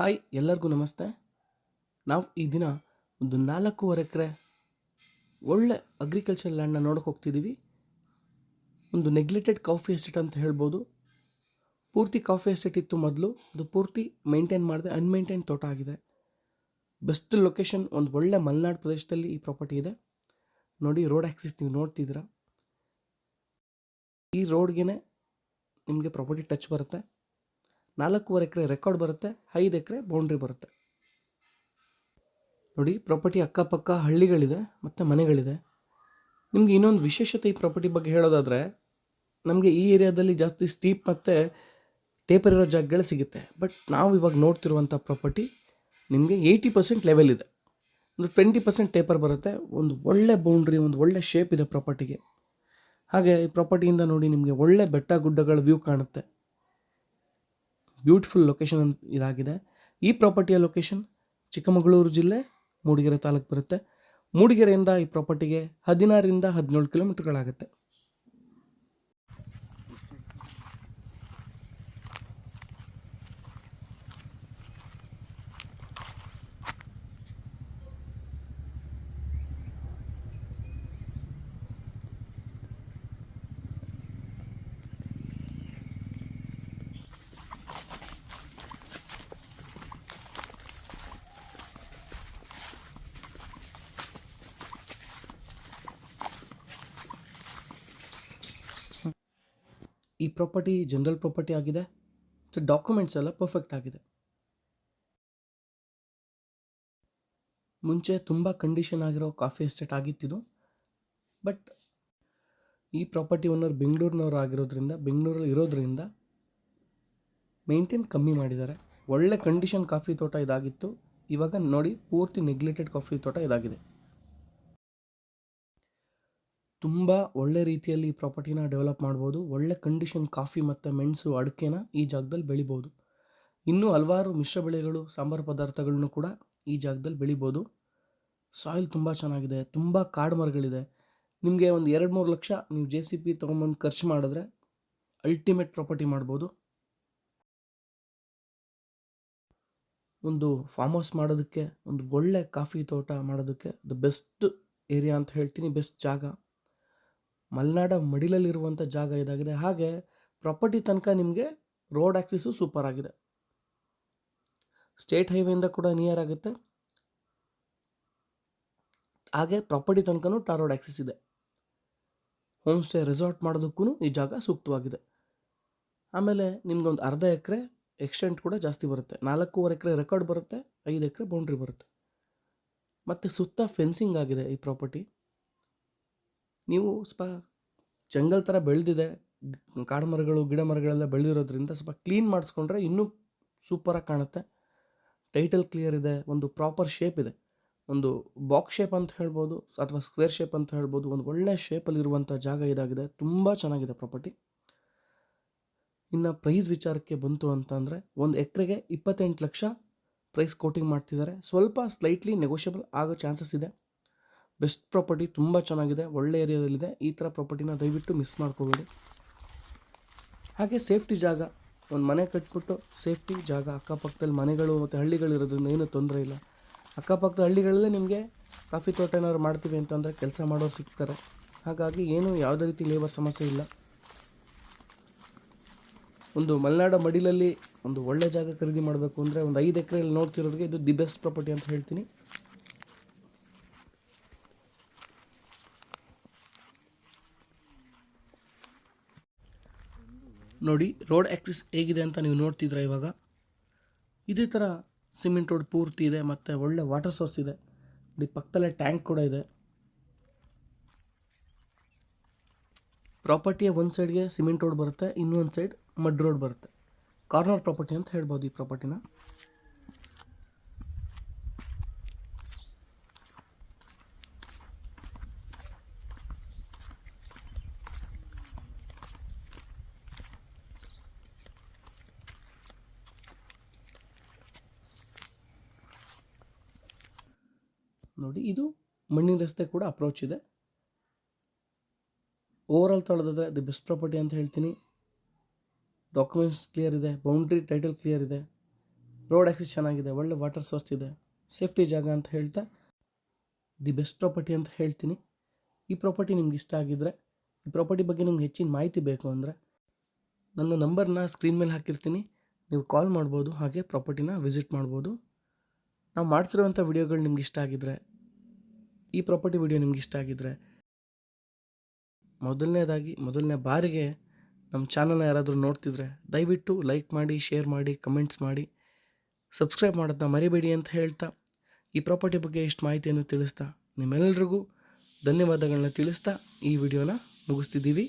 Hi, ಎಲ್ಲರಿಗೂ ನಮಸ್ತೆ. ನಾವು ಈ ದಿನ ಒಂದು ನಾಲ್ಕೂವರೆ ಎಕರೆ ಒಳ್ಳೆ ಅಗ್ರಿಕಲ್ಚರ್ ಲ್ಯಾಂಡನ್ನ ನೋಡಕ್ಕೆ ಹೋಗ್ತಿದ್ದೀವಿ ಒಂದು ನೆಗ್ಲೆಕ್ಟೆಡ್ ಕಾಫಿ ಎಸ್ಟೇಟ್ ಅಂತ ಹೇಳ್ಬೋದು. ಪೂರ್ತಿ ಕಾಫಿ ಎಸ್ಟೇಟ್ ಇತ್ತು ಮೊದಲು. ಅದು ಪೂರ್ತಿ ಮೇಂಟೈನ್ ಮಾಡಿದೆ ಅನ್ಮೇಂಟೈನ್ ತೋಟ ಆಗಿದೆ. ಬೆಸ್ಟ್ ಲೊಕೇಶನ್ ಒಂದು ಒಳ್ಳೆ ಮಲೆನಾಡು ಪ್ರದೇಶದಲ್ಲಿ ಈ ಪ್ರಾಪರ್ಟಿ ಇದೆ. ನೋಡಿ ರೋಡ್ ಆ್ಯಕ್ಸಿಸ್ ನೀವು ನೋಡ್ತಿದ್ದೀರಾ. ಈ ರೋಡ್ಗೆ ನಿಮಗೆ ಪ್ರಾಪರ್ಟಿ ಟಚ್ ಬರುತ್ತೆ. ನಾಲ್ಕೂವರೆ ಎಕರೆ ರೆಕಾರ್ಡ್ ಬರುತ್ತೆ, ಐದು ಎಕರೆ ಬೌಂಡ್ರಿ ಬರುತ್ತೆ. ನೋಡಿ ಪ್ರಾಪರ್ಟಿ ಅಕ್ಕಪಕ್ಕ ಹಳ್ಳಿಗಳಿದೆ, ಮತ್ತು ಮನೆಗಳಿದೆ. ನಿಮಗೆ ಇನ್ನೊಂದು ವಿಶೇಷತೆ ಈ ಪ್ರಾಪರ್ಟಿ ಬಗ್ಗೆ ಹೇಳೋದಾದರೆ, ನಮಗೆ ಈ ಏರಿಯಾದಲ್ಲಿ ಜಾಸ್ತಿ ಸ್ಟೀಪ್ ಮತ್ತು ಟೇಪರ್ ಇರೋ ಜಾಗಗಳು ಸಿಗುತ್ತೆ. ಬಟ್ ನಾವು ಇವಾಗ ನೋಡ್ತಿರುವಂಥ ಪ್ರಾಪರ್ಟಿ ನಿಮಗೆ ಏಯ್ಟಿ ಪರ್ಸೆಂಟ್ ಲೆವೆಲ್ ಇದೆ. ಒಂದು ಟ್ವೆಂಟಿ ಪರ್ಸೆಂಟ್ ಟೇಪರ್ ಬರುತ್ತೆ, ಒಂದು ಒಳ್ಳೆ ಬೌಂಡ್ರಿ ಒಂದು ಒಳ್ಳೆ ಶೇಪ್ ಇದೆ ಪ್ರಾಪರ್ಟಿಗೆ ಹಾಗೆ ಈ ಪ್ರಾಪರ್ಟಿಯಿಂದ ನೋಡಿ ನಿಮಗೆ ಒಳ್ಳೆ ಬೆಟ್ಟ ಗುಡ್ಡಗಳ ವ್ಯೂ ಕಾಣುತ್ತೆ. ಬ್ಯೂಟಿಫುಲ್ ಲೊಕೇಶನ್ ಇದಾಗಿದೆ. ಈ ಪ್ರಾಪರ್ಟಿಯ ಲೊಕೇಶನ್ ಚಿಕ್ಕಮಗಳೂರು ಜಿಲ್ಲೆ, ಮೂಡಿಗೆರೆ ತಾಲೂಕು ಬರುತ್ತೆ. ಮೂಡಿಗೆರೆಯಿಂದ ಈ ಪ್ರಾಪರ್ಟಿಗೆ ಹದಿನಾರರಿಂದ ಹದಿನೇಳು ಕಿಲೋಮೀಟರ್ಗಳಾಗುತ್ತೆ ಈ ಪ್ರಾಪರ್ಟಿ ಜನರಲ್ ಪ್ರಾಪರ್ಟಿ ಆಗಿದೆ. ಮತ್ತು ಡಾಕ್ಯುಮೆಂಟ್ಸ್ ಎಲ್ಲ ಪರ್ಫೆಕ್ಟ್ ಆಗಿದೆ. ಮುಂಚೆ ತುಂಬ ಕಂಡೀಷನ್ ಆಗಿರೋ ಕಾಫಿ ಎಸ್ಟೇಟ್ ಆಗಿತ್ತಿದು. ಬಟ್ ಈ ಪ್ರಾಪರ್ಟಿ ಓನರ್ ಬೆಂಗಳೂರಿನವರು ಆಗಿರೋದ್ರಿಂದ, ಬೆಂಗಳೂರಲ್ಲಿ ಇರೋದ್ರಿಂದ ಮೇಂಟೈನ್ ಕಮ್ಮಿ ಮಾಡಿದ್ದಾರೆ. ಒಳ್ಳೆ ಕಂಡೀಷನ್ ಕಾಫಿ ತೋಟ ಇದಾಗಿತ್ತು. ಇವಾಗ ನೋಡಿ ಪೂರ್ತಿ ನೆಗ್ಲೆಕ್ಟೆಡ್ ಕಾಫಿ ತೋಟ ಇದಾಗಿದೆ. ತುಂಬ ಒಳ್ಳೆ ರೀತಿಯಲ್ಲಿ ಪ್ರಾಪರ್ಟಿನ ಡೆವಲಪ್ ಮಾಡ್ಬೋದು. ಒಳ್ಳೆ ಕಂಡೀಷನ್ ಕಾಫಿ ಮತ್ತು ಮೆಣಸು ಅಡಿಕೆನ ಈ ಜಾಗದಲ್ಲಿ ಬೆಳಿಬೋದು. ಇನ್ನೂ ಹಲವಾರು ಮಿಶ್ರ ಬೆಳೆಗಳು, ಸಾಂಬಾರು ಪದಾರ್ಥಗಳನ್ನು ಕೂಡ ಈ ಜಾಗದಲ್ಲಿ ಬೆಳಿಬೋದು. ಸಾಯಿಲ್ ತುಂಬ ಚೆನ್ನಾಗಿದೆ, ತುಂಬ ಕಾಡು ಮರಗಳಿದೆ. ನಿಮಗೆ ಒಂದು ಎರಡು ಮೂರು ಲಕ್ಷ ನೀವು ಜೆ ಸಿ ಪಿ ತೊಗೊಂಬಂದು ಖರ್ಚು ಮಾಡಿದ್ರೆ ಅಲ್ಟಿಮೇಟ್ ಪ್ರಾಪರ್ಟಿ ಮಾಡ್ಬೋದು. ಒಂದು ಫಾರ್ಮ್ ಹೌಸ್ ಮಾಡೋದಕ್ಕೆ, ಒಂದು ಒಳ್ಳೆ ಕಾಫಿ ತೋಟ ಮಾಡೋದಕ್ಕೆ ದ ಬೆಸ್ಟ್ ಏರಿಯಾ ಅಂತ ಹೇಳ್ತೀನಿ ಬೆಸ್ಟ್ ಜಾಗ. ಮಲೆನಾಡ ಮಡಿಲಲ್ಲಿರುವಂಥ ಜಾಗ ಇದಾಗಿದೆ. ಹಾಗೆ ಪ್ರಾಪರ್ಟಿ ತನಕ ನಿಮಗೆ ರೋಡ್ ಆ್ಯಕ್ಸಿಸು ಸೂಪರ್ ಆಗಿದೆ. ಸ್ಟೇಟ್ ಹೈವೇಯಿಂದ ಕೂಡ ನಿಯರ್ ಆಗುತ್ತೆ. ಹಾಗೆ ಪ್ರಾಪರ್ಟಿ ತನಕನೂ ಟಾರ್ ರೋಡ್ ಆ್ಯಕ್ಸಿಸ್ ಇದೆ. ಹೋಮ್ ಸ್ಟೇ ರೆಸಾರ್ಟ್ ಮಾಡೋದಕ್ಕೂ ಈ ಜಾಗ ಸೂಕ್ತವಾಗಿದೆ. ಆಮೇಲೆ ನಿಮ್ಗೊಂದು ಅರ್ಧ ಎಕರೆ ಎಕ್ಸ್ಟೆಂಟ್ ಕೂಡ ಜಾಸ್ತಿ ಬರುತ್ತೆ. ನಾಲ್ಕೂವರೆ ಎಕರೆ ರೆಕಾರ್ಡ್ ಬರುತ್ತೆ, ಐದು ಎಕರೆ ಬೌಂಡ್ರಿ ಬರುತ್ತೆ. ಮತ್ತು ಸುತ್ತ ಫೆನ್ಸಿಂಗ್ ಆಗಿದೆ ಈ ಪ್ರಾಪರ್ಟಿ ನೀವು ಸ್ವಲ್ಪ ಜಂಗಲ್ ಥರ ಬೆಳೆದಿದೆ, ಕಾಡು ಮರಗಳು, ಗಿಡ ಮರಗಳೆಲ್ಲ ಬೆಳೆದಿರೋದ್ರಿಂದ ಸ್ವಲ್ಪ ಕ್ಲೀನ್ ಮಾಡಿಸ್ಕೊಂಡ್ರೆ ಇನ್ನೂ ಸೂಪರಾಗಿ ಕಾಣುತ್ತೆ. ಟೈಟಲ್ ಕ್ಲಿಯರ್ ಇದೆ, ಒಂದು ಪ್ರಾಪರ್ ಶೇಪ್ ಇದೆ. ಒಂದು ಬಾಕ್ಸ್ ಶೇಪ್ ಅಂತ ಹೇಳ್ಬೋದು, ಅಥವಾ ಸ್ಕ್ವೇರ್ ಶೇಪ್ ಅಂತ ಹೇಳ್ಬೋದು, ಒಂದು ಒಳ್ಳೆ ಶೇಪಲ್ಲಿರುವಂಥ ಜಾಗ ಇದಾಗಿದೆ. ತುಂಬ ಚೆನ್ನಾಗಿದೆ ಪ್ರಾಪರ್ಟಿ ಇನ್ನು ಪ್ರೈಸ್ ವಿಚಾರಕ್ಕೆ ಬಂತು ಅಂತಂದರೆ ಒಂದು ಎಕರೆಗೆ ಇಪ್ಪತ್ತೆಂಟು ಲಕ್ಷ ಪ್ರೈಸ್ ಕೋಟಿಂಗ್ ಮಾಡ್ತಿದ್ದಾರೆ. ಸ್ವಲ್ಪ ಸ್ಲೈಟ್ಲಿ ನೆಗೋಷಿಯಬಲ್ ಆಗೋ ಚಾನ್ಸಸ್ ಇದೆ. ಬೆಸ್ಟ್ ಪ್ರಾಪರ್ಟಿ ತುಂಬ ಚೆನ್ನಾಗಿದೆ, ಒಳ್ಳೆ ಏರಿಯಾದಲ್ಲಿದೆ. ಈ ಥರ ಪ್ರಾಪರ್ಟಿನ ದಯವಿಟ್ಟು ಮಿಸ್ ಮಾಡ್ಕೋಬೇಡಿ. ಹಾಗೆ ಸೇಫ್ಟಿ ಜಾಗ, ಒಂದು ಮನೆ ಕಟ್ಬಿಟ್ಟು ಸೇಫ್ಟಿ ಜಾಗ, ಅಕ್ಕಪಕ್ಕದಲ್ಲಿ ಮನೆಗಳು ಮತ್ತು ಹಳ್ಳಿಗಳು ಇರೋದ್ರಿಂದ ಏನೂ ತೊಂದರೆ ಇಲ್ಲ. ಅಕ್ಕಪಕ್ಕದ ಹಳ್ಳಿಗಳಲ್ಲೇ ನಿಮಗೆ ಕಾಫಿ ತೋಟ ಏನಾದ್ರು ಮಾಡ್ತೀವಿ ಅಂತಂದರೆ ಕೆಲಸ ಮಾಡೋರು ಸಿಗ್ತಾರೆ. ಹಾಗಾಗಿ ಏನು ಯಾವುದೇ ರೀತಿ ಲೇಬರ್ ಸಮಸ್ಯೆ ಇಲ್ಲ. ಒಂದು ಮಲೆನಾಡ ಮಡಿಲಲ್ಲಿ ಒಂದು ಒಳ್ಳೆ ಜಾಗ ಖರೀದಿ ಮಾಡಬೇಕು ಅಂದರೆ ಒಂದು ಐದು ಎಕರೆಯಲ್ಲಿ ನೋಡ್ತಿರೋರಿಗೆ ಇದು ದಿ ಬೆಸ್ಟ್ ಪ್ರಾಪರ್ಟಿ ಅಂತ ಹೇಳ್ತೀನಿ. ನೋಡಿ ರೋಡ್ ಆ್ಯಕ್ಸಿಸ್ ಹೇಗಿದೆ ಅಂತ ನೀವು ನೋಡ್ತಿದ್ರ ಇವಾಗ. ಇದೇ ಥರ ಸಿಮೆಂಟ್ ರೋಡ್ ಪೂರ್ತಿ ಇದೆ, ಮತ್ತು ಒಳ್ಳೆ ವಾಟರ್ ಸೋರ್ಸ್ ಇದೆ. ನೋಡಿ, ಪಕ್ಕದಲ್ಲೇ ಟ್ಯಾಂಕ್ ಕೂಡ ಇದೆ. ಪ್ರಾಪರ್ಟಿಯ ಒಂದು ಸೈಡ್ಗೆ ಸಿಮೆಂಟ್ ರೋಡ್ ಬರುತ್ತೆ, ಇನ್ನೊಂದು ಸೈಡ್ ಮಡ್ ರೋಡ್ ಬರುತ್ತೆ. ಕಾರ್ನರ್ ಪ್ರಾಪರ್ಟಿ ಅಂತ ಹೇಳ್ಬೋದು ಈ ಪ್ರಾಪರ್ಟಿನ ನೋಡಿ, ಇದು ಮಣ್ಣಿನ ರಸ್ತೆ ಕೂಡ ಅಪ್ರೋಚ್ ಇದೆ. ಓವರಾಲ್ ತೊಳೆದ್ರೆ ದಿ ಬೆಸ್ಟ್ ಪ್ರಾಪರ್ಟಿ ಅಂತ ಹೇಳ್ತೀನಿ. ಡಾಕ್ಯುಮೆಂಟ್ಸ್ ಕ್ಲಿಯರ್ ಇದೆ ಬೌಂಡ್ರಿ ಟೈಟಲ್ ಕ್ಲಿಯರ್ ಇದೆ. ರೋಡ್ ಆ್ಯಕ್ಸಿಸ್ ಚೆನ್ನಾಗಿದೆ, ಒಳ್ಳೆ ವಾಟರ್ ಸೋರ್ಸ್ ಇದೆ. ಸೇಫ್ಟಿ ಜಾಗ ಅಂತ ಹೇಳ್ತಾ ದಿ ಬೆಸ್ಟ್ ಪ್ರಾಪರ್ಟಿ ಅಂತ ಹೇಳ್ತೀನಿ. ಈ ಪ್ರಾಪರ್ಟಿ ನಿಮ್ಗೆ ಇಷ್ಟ ಆಗಿದ್ದರೆ ಈ ಪ್ರಾಪರ್ಟಿ ಬಗ್ಗೆ ನಿಮ್ಗೆ ಹೆಚ್ಚಿನ ಮಾಹಿತಿ ಬೇಕು ಅಂದರೆ ನನ್ನ ನಂಬರ್ನ ಸ್ಕ್ರೀನ್ ಮೇಲೆ ಹಾಕಿರ್ತೀನಿ. ನೀವು ಕಾಲ್ ಮಾಡ್ಬೋದು, ಹಾಗೆ ಪ್ರಾಪರ್ಟಿನ ವಿಸಿಟ್ ಮಾಡ್ಬೋದು. ನಾವು ಮಾಡ್ತಿರುವಂಥ ವಿಡಿಯೋಗಳು ನಿಮ್ಗೆ ಇಷ್ಟ ಆಗಿದ್ದರೆ ಈ ಪ್ರಾಪರ್ಟಿ ವಿಡಿಯೋ ನಿಮ್ಗೆ ಇಷ್ಟ ಆಗಿದ್ದರೆ ಮೊದಲನೇದಾಗಿ, ಮೊದಲನೇ ಬಾರಿಗೆ ನಮ್ಮ ಚಾನಲ್ನ ಯಾರಾದರೂ ನೋಡ್ತಿದ್ರೆ ದಯವಿಟ್ಟು ಲೈಕ್ ಮಾಡಿ, ಶೇರ್ ಮಾಡಿ, ಕಮೆಂಟ್ಸ್ ಮಾಡಿ. ಸಬ್ಸ್ಕ್ರೈಬ್ ಮಾಡೋದನ್ನ ಮರಿಬೇಡಿ ಅಂತ ಹೇಳ್ತಾ, ಈ ಪ್ರಾಪರ್ಟಿ ಬಗ್ಗೆ ಎಷ್ಟು ಮಾಹಿತಿಯನ್ನು ತಿಳಿಸ್ತಾ ನಿಮ್ಮೆಲ್ಲರಿಗೂ ಧನ್ಯವಾದಗಳನ್ನ ತಿಳಿಸ್ತಾ ಈ ವಿಡಿಯೋನ ಮುಗಿಸ್ತಿದ್ದೀವಿ.